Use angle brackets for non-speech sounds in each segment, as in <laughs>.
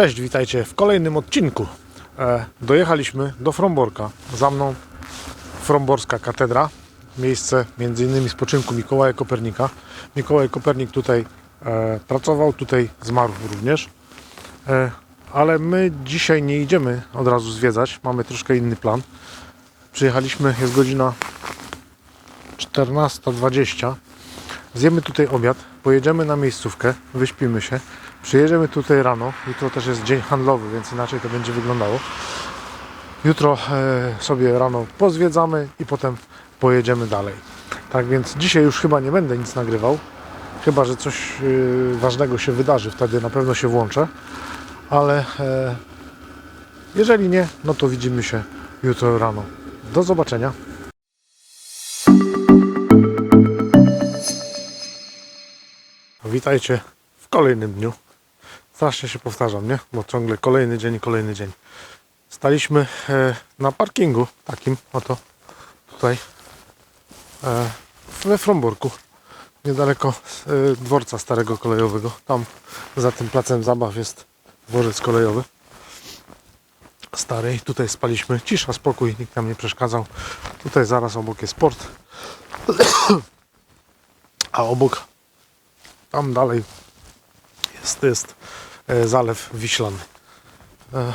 Cześć, witajcie w kolejnym odcinku. E, dojechaliśmy do Fromborka. Za mną Fromborska Katedra, miejsce innymi spoczynku Mikołaja Kopernika. Mikołaj Kopernik tutaj e, pracował, tutaj zmarł również. E, ale my dzisiaj nie idziemy od razu zwiedzać, mamy troszkę inny plan. Przyjechaliśmy, jest godzina 14.20. Zjemy tutaj obiad, pojedziemy na miejscówkę, wyśpimy się, przyjedziemy tutaj rano. Jutro też jest dzień handlowy, więc inaczej to będzie wyglądało. Jutro e, sobie rano pozwiedzamy i potem pojedziemy dalej. Tak więc dzisiaj już chyba nie będę nic nagrywał. Chyba, że coś e, ważnego się wydarzy, wtedy na pewno się włączę. Ale e, jeżeli nie, no to widzimy się jutro rano. Do zobaczenia. Witajcie w kolejnym dniu. Strasznie się powtarzam, nie? Bo ciągle kolejny dzień, kolejny dzień. Staliśmy e, na parkingu takim, oto tutaj e, we Fromborku, niedaleko e, dworca starego kolejowego. Tam za tym placem zabaw jest dworzec kolejowy. Stary, i tutaj spaliśmy. Cisza, spokój, nikt nam nie przeszkadzał. Tutaj zaraz obok jest port. <coughs> A obok tam dalej jest, jest e, zalew wiślany. E,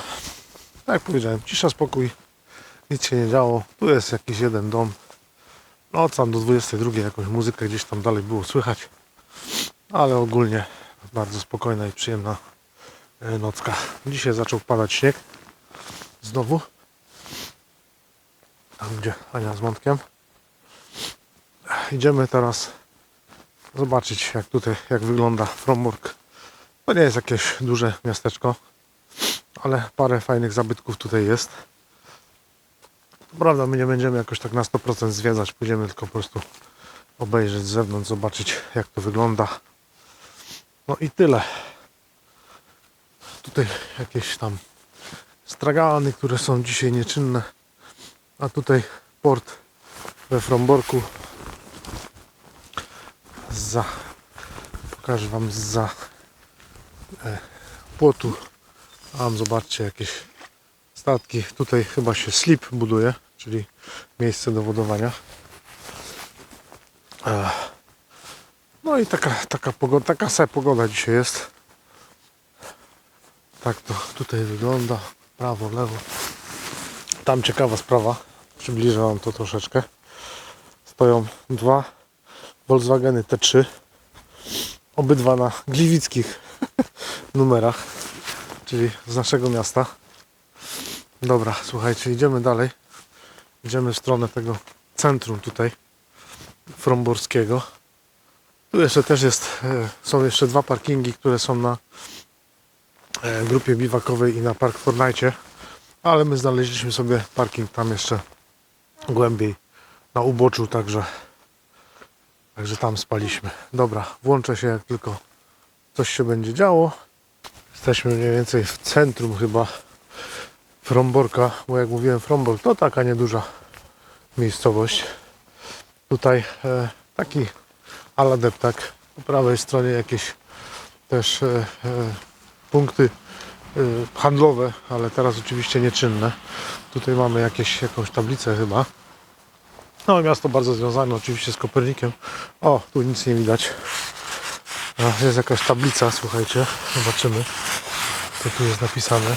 tak jak powiedziałem, cisza, spokój, nic się nie działo. Tu jest jakiś jeden dom. No tam do 22 jakąś muzykę gdzieś tam dalej było słychać. Ale ogólnie bardzo spokojna i przyjemna e, nocka. Dzisiaj zaczął padać śnieg. Znowu. Tam gdzie Ania z Mątkiem. Idziemy teraz zobaczyć jak tutaj, jak wygląda Fromburg. To nie jest jakieś duże miasteczko, ale parę fajnych zabytków tutaj jest. Prawda, my nie będziemy jakoś tak na 100% zwiedzać, pójdziemy tylko po prostu obejrzeć z zewnątrz, zobaczyć jak to wygląda. No i tyle. Tutaj jakieś tam stragany, które są dzisiaj nieczynne. A tutaj port we Fromborku za pokażę wam za e, płotu. Tam zobaczcie jakieś statki. Tutaj chyba się slip buduje czyli miejsce do wodowania e, no i taka, taka pogoda taka se pogoda dzisiaj jest. Tak to tutaj wygląda prawo, lewo. Tam ciekawa sprawa przybliżę wam to troszeczkę. Stoją dwa Volkswageny T3 obydwa na gliwickich <laughs> numerach czyli z naszego miasta. Dobra słuchajcie idziemy dalej. Idziemy w stronę tego centrum tutaj fromborskiego. Tu jeszcze też jest e, są jeszcze dwa parkingi które są na e, grupie biwakowej i na Park Fortnite ale my znaleźliśmy sobie parking tam jeszcze głębiej na uboczu także Także tam spaliśmy. Dobra, włączę się jak tylko coś się będzie działo. Jesteśmy mniej więcej w centrum chyba Fromborka, bo jak mówiłem Frombork to taka nieduża miejscowość. Tutaj e, taki ala deptak. Po prawej stronie jakieś też e, e, punkty e, handlowe, ale teraz oczywiście nieczynne. Tutaj mamy jakieś, jakąś tablicę chyba. No miasto bardzo związane oczywiście z Kopernikiem. O, tu nic nie widać. Jest jakaś tablica, słuchajcie. Zobaczymy, co tu jest napisane.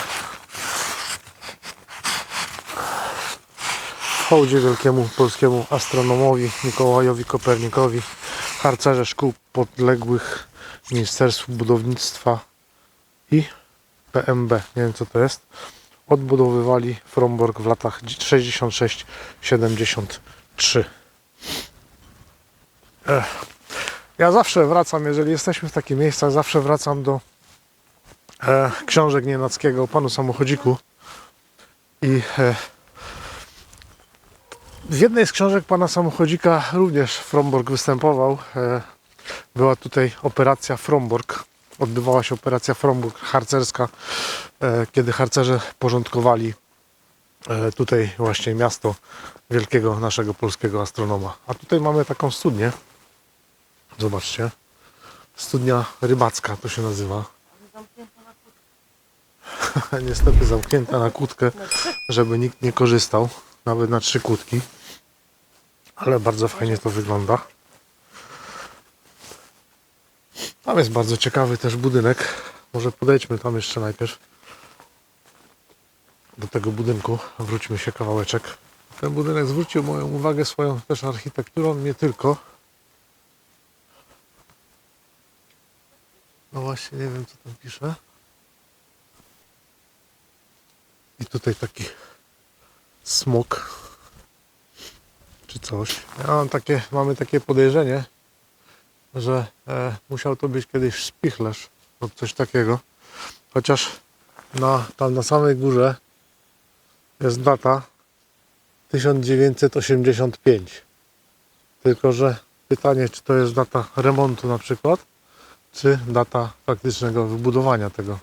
W hołdzie wielkiemu polskiemu astronomowi Mikołajowi Kopernikowi, harcerze szkół podległych Ministerstwu Budownictwa i PMB, nie wiem co to jest, odbudowywali Fromborg w latach 66-73. Ech. Ja zawsze wracam, jeżeli jesteśmy w takich miejscach, zawsze wracam do e, książek Nienackiego o panu samochodziku. I e, w jednej z książek pana samochodzika również Fromborg występował. E, była tutaj operacja Fromborg. Odbywała się operacja Fromborg harcerska, e, kiedy harcerze porządkowali tutaj właśnie miasto wielkiego naszego polskiego astronoma. A tutaj mamy taką studnię. Zobaczcie. Studnia rybacka to się nazywa. <laughs> niestety zamknięta na kłódkę, żeby nikt nie korzystał, nawet na trzy kłódki. Ale bardzo fajnie to wygląda. Tam jest bardzo ciekawy też budynek. Może podejdźmy tam jeszcze najpierw. Do tego budynku. Wróćmy się kawałeczek. Ten budynek zwrócił moją uwagę swoją też architekturą, nie tylko. No właśnie, nie wiem co tam pisze. I tutaj taki smok czy coś. Ja mam takie, mamy takie podejrzenie, że e, musiał to być kiedyś spichlerz lub coś takiego. Chociaż na, tam na samej górze jest data 1985. Tylko, że pytanie, czy to jest data remontu na przykład, czy data faktycznego wybudowania tego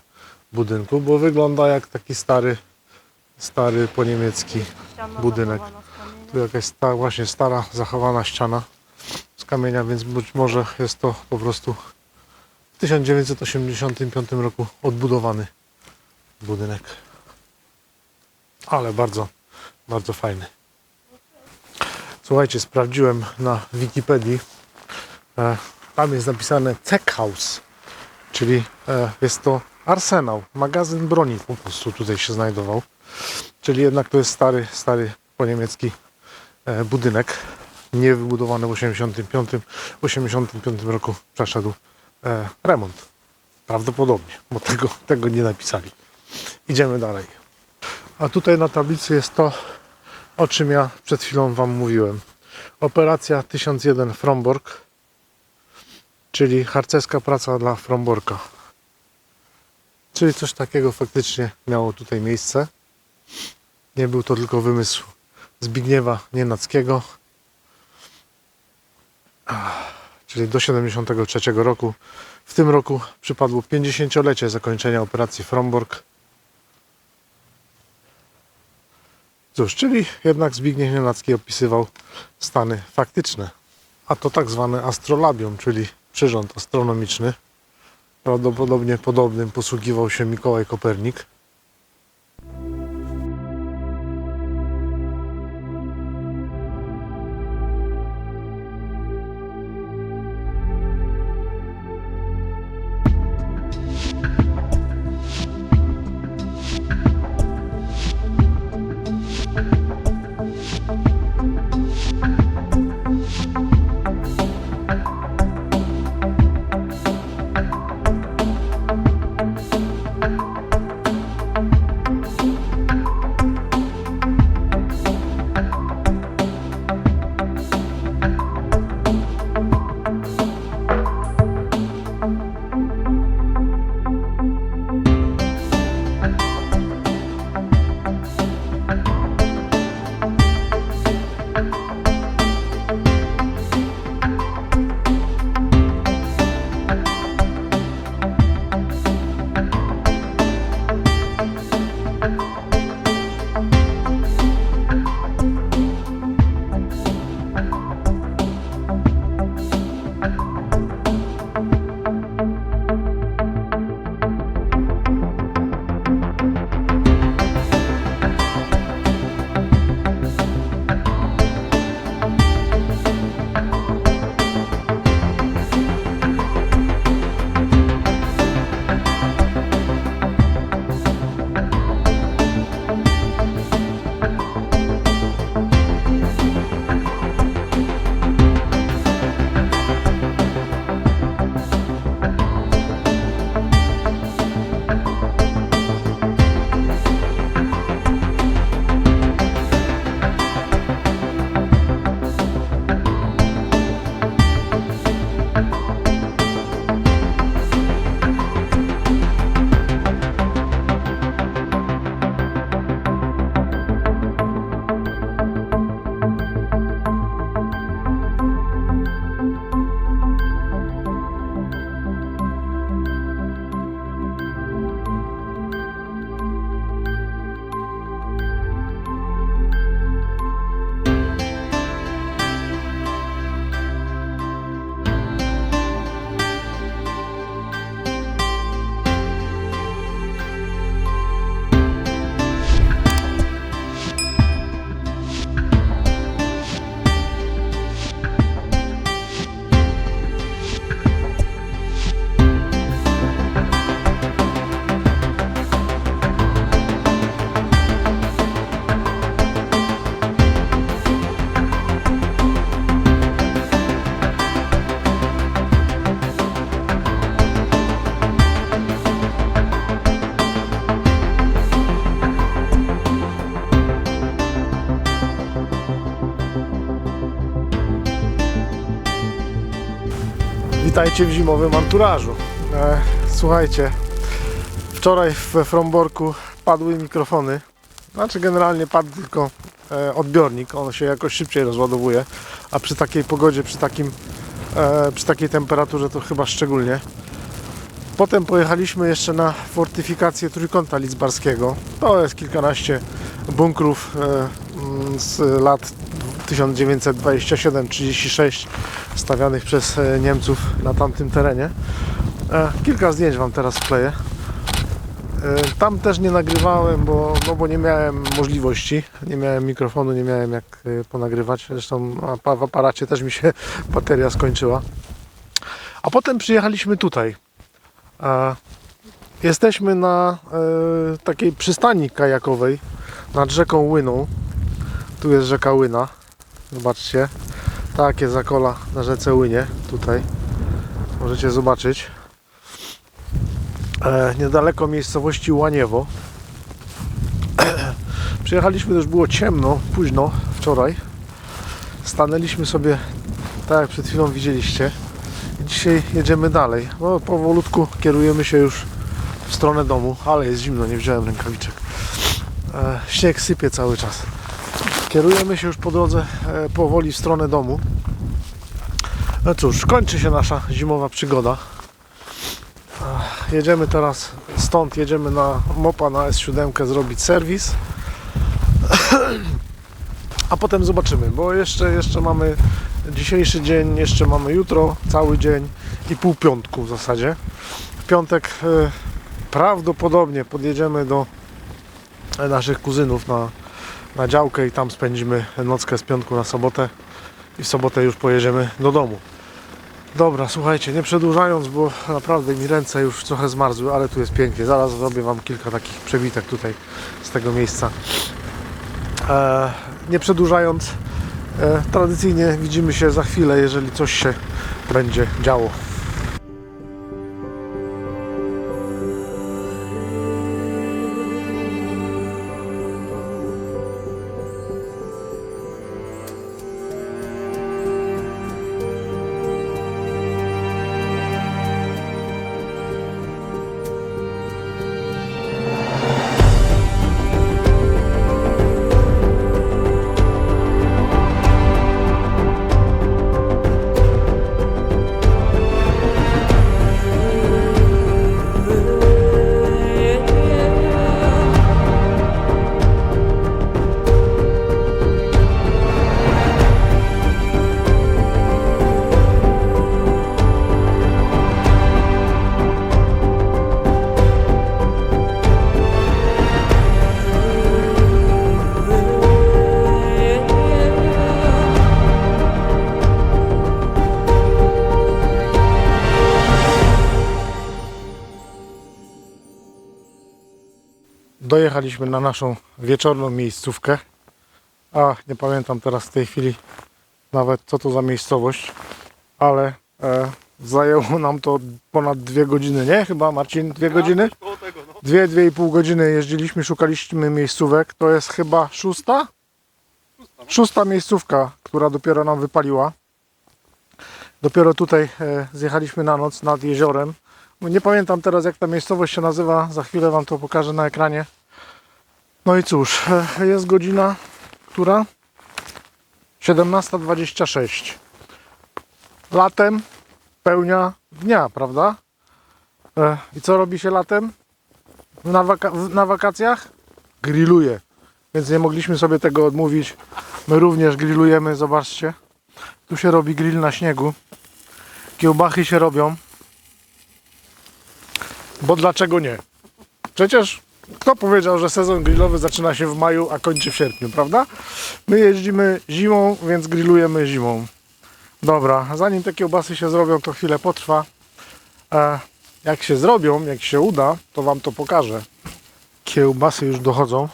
budynku, bo wygląda jak taki stary, stary po niemiecki budynek. tu jakaś sta, właśnie stara, zachowana ściana z kamienia, więc być może jest to po prostu w 1985 roku odbudowany budynek. Ale bardzo, bardzo fajny. Słuchajcie, sprawdziłem na Wikipedii. E, tam jest napisane Tech House, czyli e, jest to arsenał, magazyn broni po prostu tutaj się znajdował. Czyli jednak to jest stary, stary po niemiecki e, budynek, nie wybudowany w 85. W 85 roku przeszedł remont. Prawdopodobnie, bo tego, tego nie napisali. Idziemy dalej. A tutaj na tablicy jest to, o czym ja przed chwilą Wam mówiłem. Operacja 1001 Fromborg, czyli harcerska praca dla Fromborka. Czyli coś takiego faktycznie miało tutaj miejsce. Nie był to tylko wymysł Zbigniewa Nienackiego, czyli do 73 roku. W tym roku przypadło 50-lecie zakończenia operacji Fromborg. Cóż, czyli jednak Zbigniew Nienacki opisywał stany faktyczne. A to tak zwane astrolabium, czyli przyrząd astronomiczny. Prawdopodobnie podobnym posługiwał się Mikołaj Kopernik. W zimowym anturażu. E, słuchajcie, wczoraj we Fromborku padły mikrofony. Znaczy generalnie padł tylko e, odbiornik, on się jakoś szybciej rozładowuje, a przy takiej pogodzie, przy, takim, e, przy takiej temperaturze to chyba szczególnie. Potem pojechaliśmy jeszcze na fortyfikację Trójkąta Lidzbarskiego. To jest kilkanaście bunkrów e, z lat 1927-36 stawianych przez e, Niemców na tamtym terenie. E, Kilka zdjęć Wam teraz wkleję. E, Tam też nie nagrywałem, bo, no bo nie miałem możliwości, nie miałem mikrofonu, nie miałem jak ponagrywać. Zresztą w aparacie też mi się <laughs> bateria skończyła. A potem przyjechaliśmy tutaj. Jesteśmy na takiej przystani kajakowej nad rzeką Łyną. Tu jest rzeka Łyna. Zobaczcie. Takie zakola na rzece Łynie. Tutaj. Możecie zobaczyć. E, niedaleko miejscowości Łaniewo. <clears throat> Przyjechaliśmy, już było ciemno, późno, wczoraj. Stanęliśmy sobie, tak jak przed chwilą widzieliście. Dzisiaj jedziemy dalej. No, powolutku kierujemy się już w stronę domu, ale jest zimno, nie wziąłem rękawiczek. E, śnieg sypie cały czas. Kierujemy się już po drodze e, powoli w stronę domu. No cóż, kończy się nasza zimowa przygoda. Jedziemy teraz stąd, jedziemy na mopa na S7 zrobić serwis. <clears throat> A potem zobaczymy, bo jeszcze, jeszcze mamy dzisiejszy dzień, jeszcze mamy jutro, cały dzień i pół piątku w zasadzie. W piątek e, prawdopodobnie podjedziemy do naszych kuzynów na, na działkę i tam spędzimy nockę z piątku na sobotę i w sobotę już pojedziemy do domu. Dobra, słuchajcie, nie przedłużając, bo naprawdę mi ręce już trochę zmarzły, ale tu jest pięknie. Zaraz zrobię Wam kilka takich przebitek tutaj z tego miejsca. E, nie przedłużając, e, tradycyjnie widzimy się za chwilę, jeżeli coś się będzie działo. Dojechaliśmy na naszą wieczorną miejscówkę. A nie pamiętam teraz w tej chwili nawet co to za miejscowość, ale e, zajęło nam to ponad dwie godziny, nie? Chyba Marcin, dwie godziny? Koło tego, no. Dwie, dwie i pół godziny jeździliśmy, szukaliśmy miejscówek. To jest chyba szósta? Szósta miejscówka, która dopiero nam wypaliła. Dopiero tutaj e, zjechaliśmy na noc nad jeziorem. No Nie pamiętam teraz jak ta miejscowość się nazywa, za chwilę Wam to pokażę na ekranie. No i cóż, e, jest godzina, która? 17.26. Latem pełnia dnia, prawda? E, I co robi się latem? Na, waka- na wakacjach? Grilluje. Więc nie mogliśmy sobie tego odmówić. My również grillujemy, zobaczcie. Tu się robi grill na śniegu. Kiełbachy się robią. Bo dlaczego nie? Przecież kto powiedział, że sezon grillowy zaczyna się w maju, a kończy w sierpniu, prawda? My jeździmy zimą, więc grillujemy zimą. Dobra, zanim te kiełbasy się zrobią, to chwilę potrwa. E, jak się zrobią, jak się uda, to Wam to pokażę. Kiełbasy już dochodzą.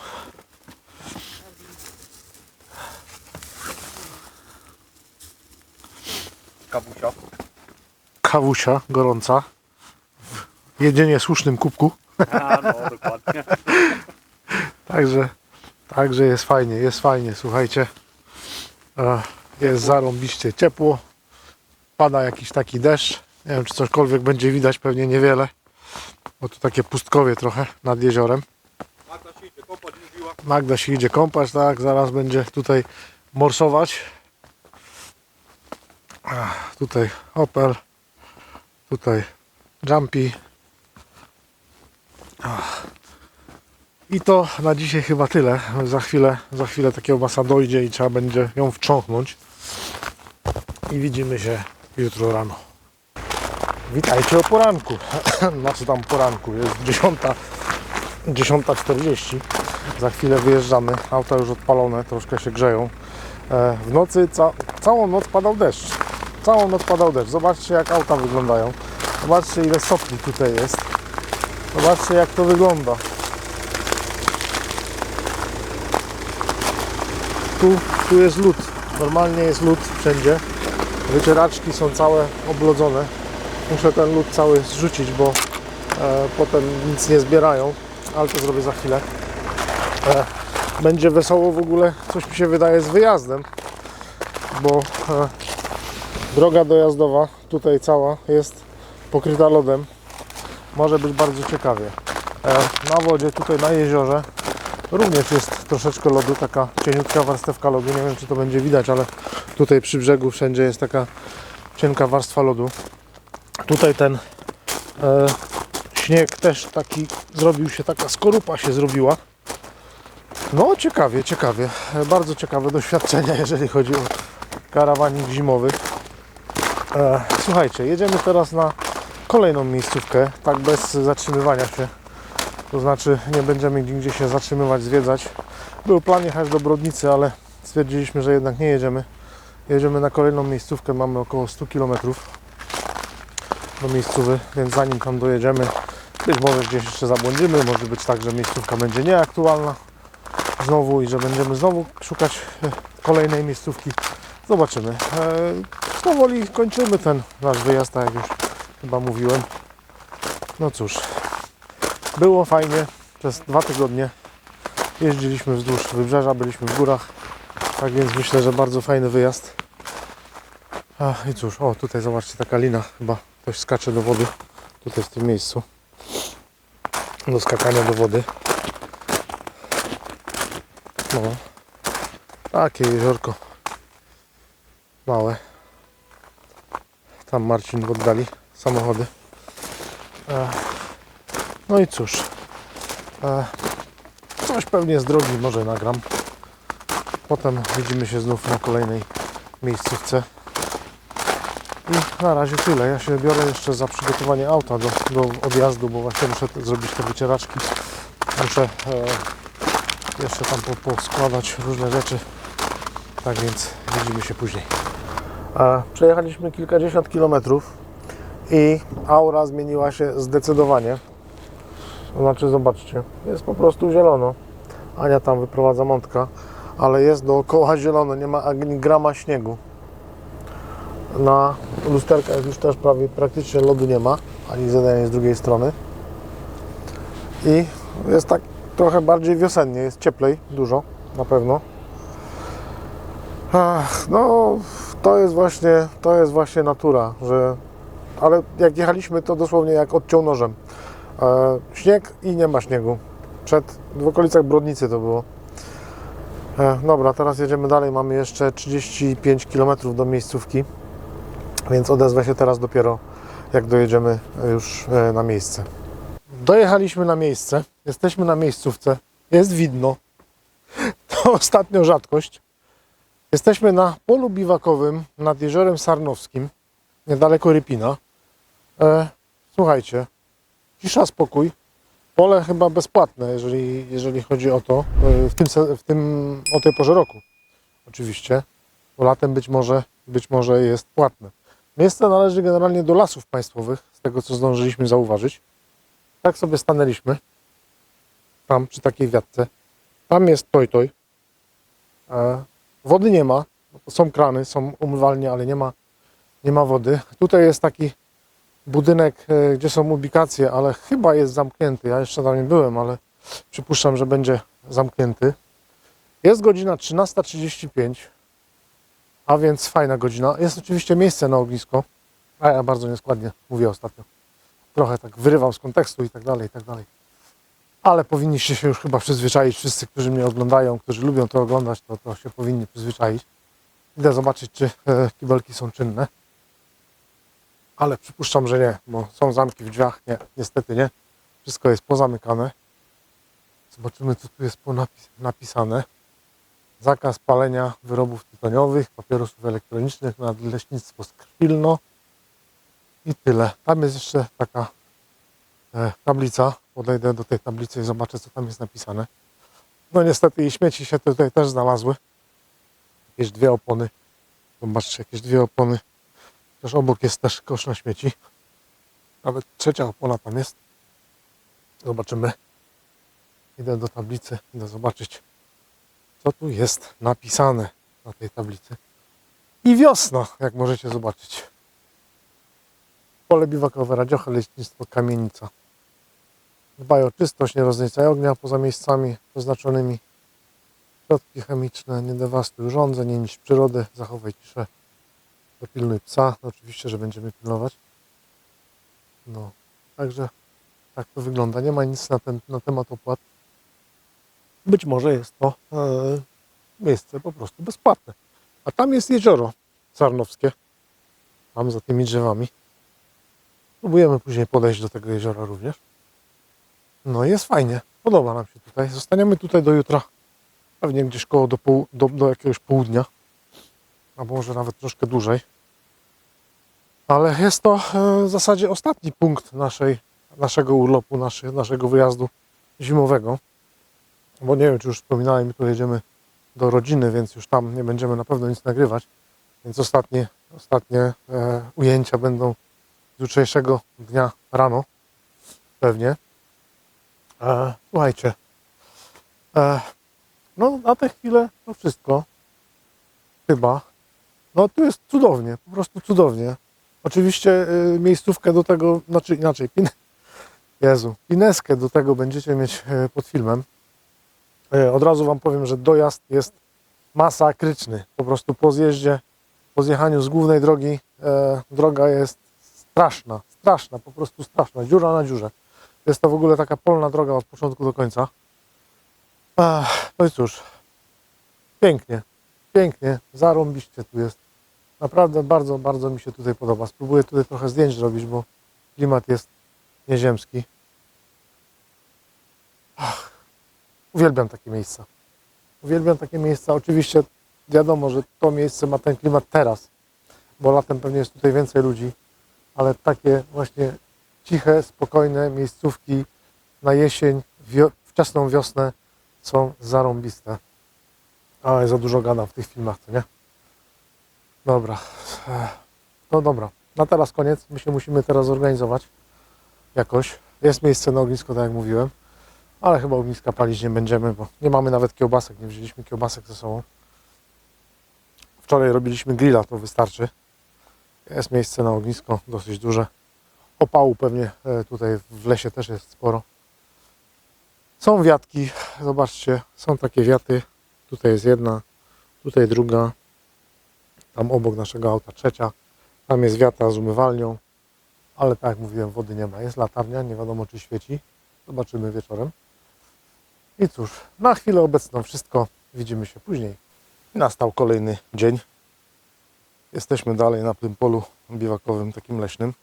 Kawusia. Kawusia gorąca. W jedynie słusznym kubku. <laughs> A, no, dokładnie. <laughs> Także, także jest fajnie, jest fajnie, słuchajcie. E, Jest zarąbiście ciepło. Pada jakiś taki deszcz. Nie wiem, czy cośkolwiek będzie widać, pewnie niewiele. Bo tu takie pustkowie trochę nad jeziorem. Magda się idzie kopać, mówiła. Magda się idzie kąpać, tak? Zaraz będzie tutaj morsować. Ach, Tutaj Opel. Tutaj Jumpy. I to na dzisiaj chyba tyle. Za chwilę, za chwilę takiego masa dojdzie i trzeba będzie ją wtrząknąć. I widzimy się jutro rano. Witajcie o poranku. <clears throat> Znaczy tam poranku. Jest 10. 10.40. Za chwilę wyjeżdżamy. Auta już odpalone, troszkę się grzeją. E, W nocy ca całą noc padał deszcz. Całą noc padał deszcz. Zobaczcie jak auta wyglądają. Zobaczcie ile sopli tutaj jest. Zobaczcie jak to wygląda. Tu, tu jest lód. Normalnie jest lód wszędzie. Wycieraczki są całe oblodzone. Muszę ten lód cały zrzucić, bo e, potem nic nie zbierają, ale to zrobię za chwilę. E, będzie wesoło w ogóle, coś mi się wydaje z wyjazdem, bo e, droga dojazdowa tutaj cała jest pokryta lodem. Może być bardzo ciekawie. E, na wodzie, tutaj na jeziorze również jest troszeczkę lodu, taka cieniutka warstewka lodu. Nie wiem, czy to będzie widać, ale tutaj przy brzegu wszędzie jest taka cienka warstwa lodu. Tutaj ten e, śnieg też taki zrobił się, taka skorupa się zrobiła. No ciekawie, ciekawie. E, Bardzo ciekawe doświadczenia, jeżeli chodzi o karawanik zimowy. E, słuchajcie, jedziemy teraz na kolejną miejscówkę, tak bez zatrzymywania się. To znaczy nie będziemy nigdzie się zatrzymywać, zwiedzać. Był plan jechać do Brodnicy, ale stwierdziliśmy, że jednak nie jedziemy. Jedziemy na kolejną miejscówkę, mamy około 100 km do miejscówy, więc zanim tam dojedziemy, być może gdzieś jeszcze zabłądzimy, może być tak, że miejscówka będzie nieaktualna znowu i że będziemy znowu szukać e, kolejnej miejscówki. Zobaczymy. E, powoli kończymy ten nasz wyjazd, tak jak już chyba mówiłem. No cóż, było fajnie przez dwa tygodnie. Jeździliśmy wzdłuż wybrzeża, byliśmy w górach, tak więc myślę, że bardzo fajny wyjazd. Ach, I cóż, o tutaj zobaczcie taka lina, chyba ktoś skacze do wody, tutaj w tym miejscu, do skakania do wody. No, takie jeziorko, małe. Tam Marcin w oddali samochody. E, No i cóż, e, coś pewnie z drogi może nagram. Potem widzimy się znów na kolejnej miejscówce. I na razie tyle. Ja się biorę jeszcze za przygotowanie auta do, do odjazdu, bo właśnie muszę zrobić te wycieraczki. Muszę e, jeszcze tam po, poskładać różne rzeczy. Tak więc widzimy się później. Przejechaliśmy kilkadziesiąt kilometrów i aura zmieniła się zdecydowanie. Znaczy, zobaczcie, jest po prostu zielono. Ania tam wyprowadza mątka, ale jest dookoła <laughs> zielono, nie ma ani grama śniegu na lusterkach już też prawie praktycznie lodu nie ma, ani z jednej, ani z drugiej strony. I jest tak trochę bardziej wiosennie, jest cieplej, dużo, na pewno. Ach, no, to jest właśnie, to jest właśnie natura, że ale jak jechaliśmy, to dosłownie jak odciął nożem. E, śnieg i nie ma śniegu. Przed, w okolicach Brodnicy to było. E, dobra, teraz jedziemy dalej. Mamy jeszcze 35 km do miejscówki. Więc odezwę się teraz dopiero, jak dojedziemy już e, na miejsce. Dojechaliśmy na miejsce. Jesteśmy na miejscówce. Jest widno. <laughs> To ostatnio rzadkość. Jesteśmy na polu biwakowym nad jeziorem Sarnowskim, niedaleko Rypina. E, słuchajcie, cisza, spokój. Pole chyba bezpłatne, jeżeli, jeżeli chodzi o to, e, w tym, w tym, o tej porze roku. Oczywiście, bo latem być może, być może jest płatne. Miejsce należy generalnie do lasów państwowych, z tego co zdążyliśmy zauważyć. Tak sobie stanęliśmy. Tam przy takiej wiatce. Tam jest toj toj. E, wody nie ma. Są krany, są umywalnie, ale nie ma, nie ma wody. Tutaj jest taki budynek, e, gdzie są ubikacje, ale chyba jest zamknięty. Ja jeszcze tam nie byłem, ale przypuszczam, że będzie zamknięty. Jest godzina 13.35 a więc fajna godzina. Jest oczywiście miejsce na ognisko. A ja bardzo nieskładnie mówię ostatnio. Trochę tak wyrywam z kontekstu i tak dalej, i tak dalej. Ale powinniście się już chyba przyzwyczaić, wszyscy, którzy mnie oglądają, którzy lubią to oglądać, to, to się powinni przyzwyczaić. Idę zobaczyć, czy e, kibelki są czynne. Ale przypuszczam, że nie, bo są zamki w drzwiach. Nie, niestety nie. Wszystko jest pozamykane. Zobaczymy, co tu jest napisane. Zakaz palenia wyrobów tytoniowych, papierosów elektronicznych na leśnictwo Skrwilno. I tyle. Tam jest jeszcze taka e, tablica. Podejdę do tej tablicy i zobaczę, co tam jest napisane. No niestety i śmieci się tutaj też znalazły. Jakieś dwie opony. Zobaczcie, jakieś dwie opony. Też obok jest też kosz na śmieci. Nawet trzecia opona tam jest. Zobaczymy. Idę do tablicy, idę zobaczyć, co tu jest napisane na tej tablicy. I wiosna, jak możecie zobaczyć. Pole biwakowe, radzioche, leśnictwo, kamienica. Dbaj o czystość, nie rozniecaj ognia poza miejscami oznaczonymi. Środki chemiczne, nie dewastuj urządzeń, nie niszcz przyrody, zachowaj ciszę. Dopilnuj psa, no oczywiście, że będziemy pilnować. No, także tak to wygląda. Nie ma nic na, ten, na temat opłat. Być może jest to e, miejsce po prostu bezpłatne. A tam jest jezioro Sarnowskie. Tam za tymi drzewami. Próbujemy później podejść do tego jeziora również. No jest fajnie. Podoba nam się tutaj. Zostaniemy tutaj do jutra. Pewnie gdzieś koło do, pół, do, do jakiegoś południa. Albo może nawet troszkę dłużej. Ale jest to e, w zasadzie ostatni punkt naszej, naszego urlopu, naszy, naszego wyjazdu zimowego. Bo nie wiem, czy już wspominałem, my tu jedziemy do rodziny, więc już tam nie będziemy na pewno nic nagrywać. Więc ostatnie, ostatnie e, ujęcia będą z jutrzejszego dnia rano. Pewnie. E, słuchajcie. E, no, na tę chwilę to wszystko. Chyba. No, tu jest cudownie, po prostu cudownie. Oczywiście y, miejscówkę do tego, znaczy inaczej, pin, <laughs> Jezu, pineskę do tego będziecie mieć y, pod filmem. Y, od razu Wam powiem, że dojazd jest masakryczny. Po prostu po zjeździe, po zjechaniu z głównej drogi, e, droga jest straszna, straszna, po prostu straszna, dziura na dziurze. Jest to w ogóle taka polna droga od początku do końca. Ach, no i cóż, pięknie, pięknie, zarąbiście tu jest. Naprawdę bardzo, bardzo mi się tutaj podoba. Spróbuję tutaj trochę zdjęć zrobić, bo klimat jest nieziemski. Ach, uwielbiam takie miejsca. Uwielbiam takie miejsca. Oczywiście wiadomo, że to miejsce ma ten klimat teraz, bo latem pewnie jest tutaj więcej ludzi, ale takie właśnie ciche, spokojne miejscówki na jesień, wio- wczesną wiosnę są zarąbiste. Ale za dużo gadam w tych filmach, to nie? Dobra. No dobra. Na teraz koniec. My się musimy teraz zorganizować jakoś. Jest miejsce na ognisko, tak jak mówiłem. Ale chyba ogniska palić nie będziemy, bo nie mamy nawet kiełbasek. Nie wzięliśmy kiełbasek ze sobą. Wczoraj robiliśmy grilla, to wystarczy. Jest miejsce na ognisko, dosyć duże. Opału pewnie e, tutaj w lesie też jest sporo. Są wiatki, zobaczcie, są takie wiaty. Tutaj jest jedna, tutaj druga, tam obok naszego auta trzecia. Tam jest wiata z umywalnią, ale tak jak mówiłem, wody nie ma. Jest latarnia, nie wiadomo czy świeci. Zobaczymy wieczorem. I cóż, na chwilę obecną wszystko. Widzimy się później. Nastał kolejny dzień. Jesteśmy dalej na tym polu biwakowym, takim leśnym.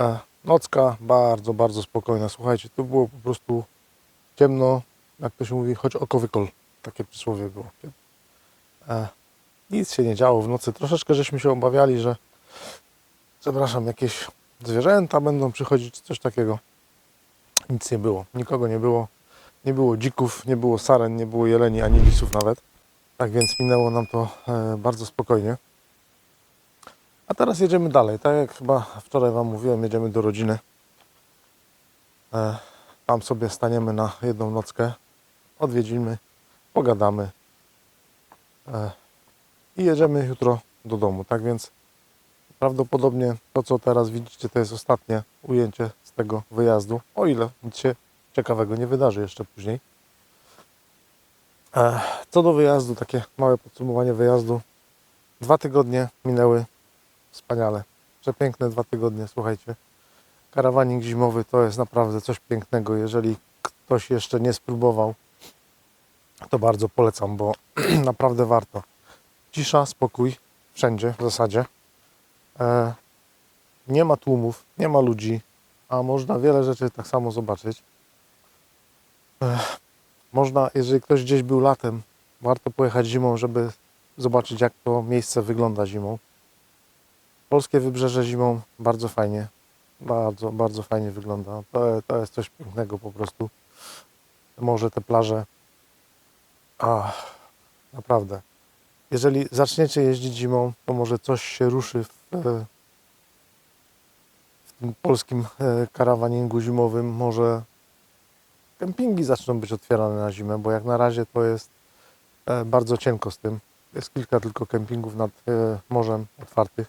E, nocka bardzo, bardzo spokojna. Słuchajcie, tu było po prostu ciemno, jak to się mówi, choć oko wykol. Takie przysłowie było. E, nic się nie działo w nocy. Troszeczkę żeśmy się obawiali, że przepraszam, jakieś zwierzęta będą przychodzić, czy coś takiego. Nic nie było. Nikogo nie było. Nie było dzików, nie było saren, nie było jeleni, ani lisów nawet. Tak więc minęło nam to e, bardzo spokojnie. A teraz jedziemy dalej. Tak jak chyba wczoraj Wam mówiłem, jedziemy do rodziny. E, tam sobie staniemy na jedną nockę. Odwiedzimy, pogadamy. E, i jedziemy jutro do domu. Tak więc prawdopodobnie to, co teraz widzicie, to jest ostatnie ujęcie z tego wyjazdu. O ile nic się ciekawego nie wydarzy jeszcze później. E, Co do wyjazdu, takie małe podsumowanie wyjazdu. Dwa tygodnie minęły wspaniale. przepiękne dwa tygodnie, słuchajcie. Karawanik zimowy to jest naprawdę coś pięknego. Jeżeli ktoś jeszcze nie spróbował, to bardzo polecam, bo <clears throat> naprawdę warto. Cisza, spokój, wszędzie w zasadzie. E, nie ma tłumów, nie ma ludzi, a można wiele rzeczy tak samo zobaczyć. E, można, jeżeli ktoś gdzieś był latem, warto pojechać zimą, żeby zobaczyć, jak to miejsce wygląda zimą. Polskie wybrzeże zimą bardzo fajnie. Bardzo, bardzo fajnie wygląda. To, to jest coś pięknego po prostu. Może te plaże. A, naprawdę. Jeżeli zaczniecie jeździć zimą, to może coś się ruszy w, e, w tym polskim e, karawaningu zimowym. Może kempingi zaczną być otwierane na zimę, bo jak na razie to jest e, bardzo cienko z tym. Jest kilka tylko kempingów nad morzem otwartych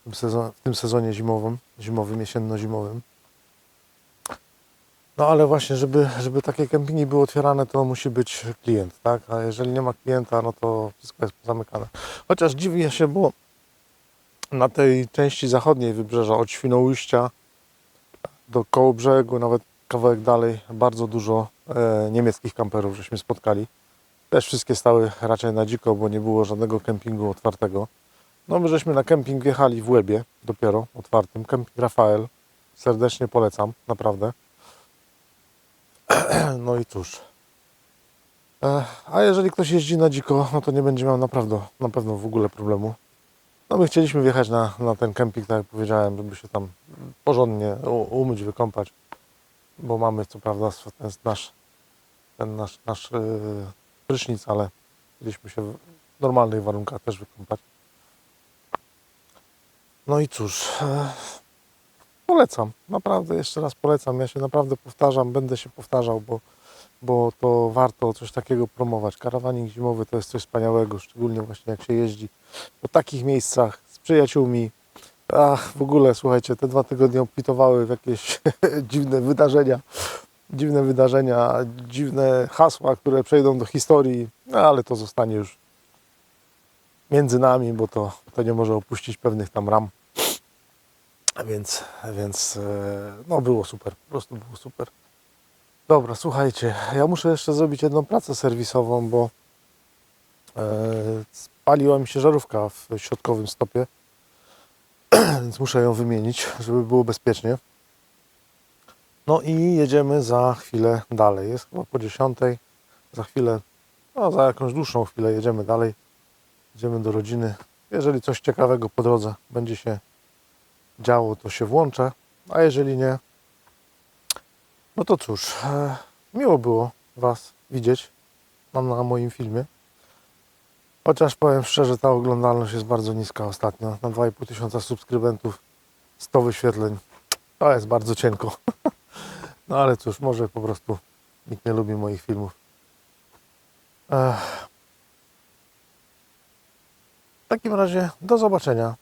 w tym, sezon, w tym sezonie zimowym, zimowym, jesienno-zimowym. No ale właśnie, żeby, żeby takie kempingi były otwierane, to musi być klient, tak? A jeżeli nie ma klienta, no to wszystko jest zamykane. Chociaż dziwię się, bo na tej części zachodniej wybrzeża, od Świnoujścia do Kołobrzegu, nawet kawałek dalej, bardzo dużo e, niemieckich kamperów żeśmy spotkali. Też wszystkie stały raczej na dziko, bo nie było żadnego kempingu otwartego. No my żeśmy na kemping wjechali w Łebie, dopiero otwartym. Kemping Rafael. Serdecznie polecam, naprawdę. <clears throat> No i cóż. A jeżeli ktoś jeździ na dziko, no to nie będzie miał naprawdę, na pewno w ogóle problemu. No my chcieliśmy wjechać na, na ten kemping, tak jak powiedziałem, żeby się tam porządnie umyć, wykąpać. Bo mamy co prawda ten nasz, ten nasz, nasz yy, prysznic, ale chcieliśmy się w normalnych warunkach też wykąpać. No i cóż, e, polecam, naprawdę jeszcze raz polecam. Ja się naprawdę powtarzam, będę się powtarzał, bo, bo to warto coś takiego promować. Karawanik zimowy to jest coś wspaniałego, szczególnie właśnie jak się jeździ po takich miejscach z przyjaciółmi. Ach, w ogóle słuchajcie, te dwa tygodnie obfitowały w jakieś <laughs> dziwne wydarzenia, dziwne wydarzenia, dziwne hasła, które przejdą do historii, no ale to zostanie już między nami, bo to, to nie może opuścić pewnych tam ram. Więc, więc e, no było super, po prostu było super. Dobra, słuchajcie, ja muszę jeszcze zrobić jedną pracę serwisową, bo e, spaliła mi się żarówka w środkowym stopie, <clears throat> więc muszę ją wymienić, żeby było bezpiecznie. No i jedziemy za chwilę dalej. Jest chyba po 10. Za chwilę, no za jakąś dłuższą chwilę jedziemy dalej. Jedziemy do rodziny. Jeżeli coś ciekawego po drodze będzie się działo, to się włączę. A jeżeli nie, no to cóż, e, miło było Was widzieć mam na moim filmie. Chociaż powiem szczerze, ta oglądalność jest bardzo niska ostatnio. Na 2,5 tysiąca subskrybentów, 100 wyświetleń. To jest bardzo cienko. <laughs> No ale cóż, może po prostu nikt nie lubi moich filmów. Ech. W takim razie do zobaczenia